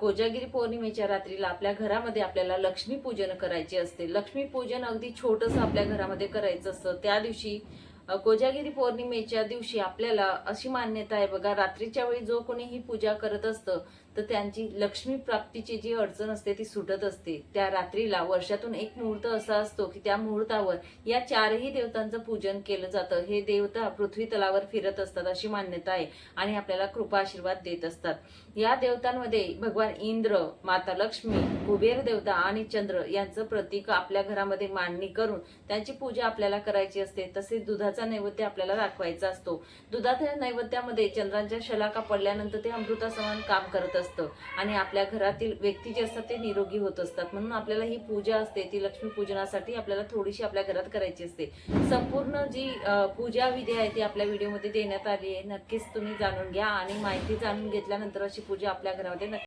कोजागिरी पौर्णिमेच्या रात्रीला आपल्या घरामध्ये आपल्याला लक्ष्मी पूजन करायचे असते. लक्ष्मी पूजन अगदी छोटस आपल्या घरामध्ये करायचं असतं. त्या दिवशी कोजागिरी पौर्णिमेच्या दिवशी आपल्याला अशी मान्यता आहे बघा रात्रीच्या वेळी जो कोणी ही पूजा करत असतं तर त्यांची लक्ष्मी प्राप्तीची जी अडचण असते ती सुटत असते. त्या रात्रीला वर्षातून एक मुहूर्त असा असतो की त्या मुहूर्तावर या चारही देवतांचं पूजन केलं जातं. हे देवता पृथ्वी तलावर फिरत असतात अशी मान्यता आहे आणि आपल्याला कृपा आशीर्वाद देत असतात. या देवतांमध्ये भगवान इंद्र माता लक्ष्मी कुबेर देवता आणि चंद्र यांचं प्रतीक आपल्या घरामध्ये मांडणी करून त्यांची पूजा आपल्याला करायची असते. तसेच दुधाचं नैवेद्य आपल्याला दाखवायचा असतो. दुधाच्या नैवेद्यामध्ये चंद्रांच्या शलाका पडल्यानंतर ते अमृतासमान काम करत असतं आणि आपल्या घरातील व्यक्ती जे असतात ते निरोगी होत असतात. म्हणून आपल्याला ही पूजा असते ती लक्ष्मी पूजनासाठी आपल्याला थोडीशी आपल्या घरात करायची असते. संपूर्ण जी पूजा विधी आहे ती आपल्या व्हिडिओमध्ये देण्यात आली आहे. नक्कीच तुम्ही जाणून घ्या आणि माहिती जाणून घेतल्यानंतर अशी पूजा आपल्या घरामध्ये नक्की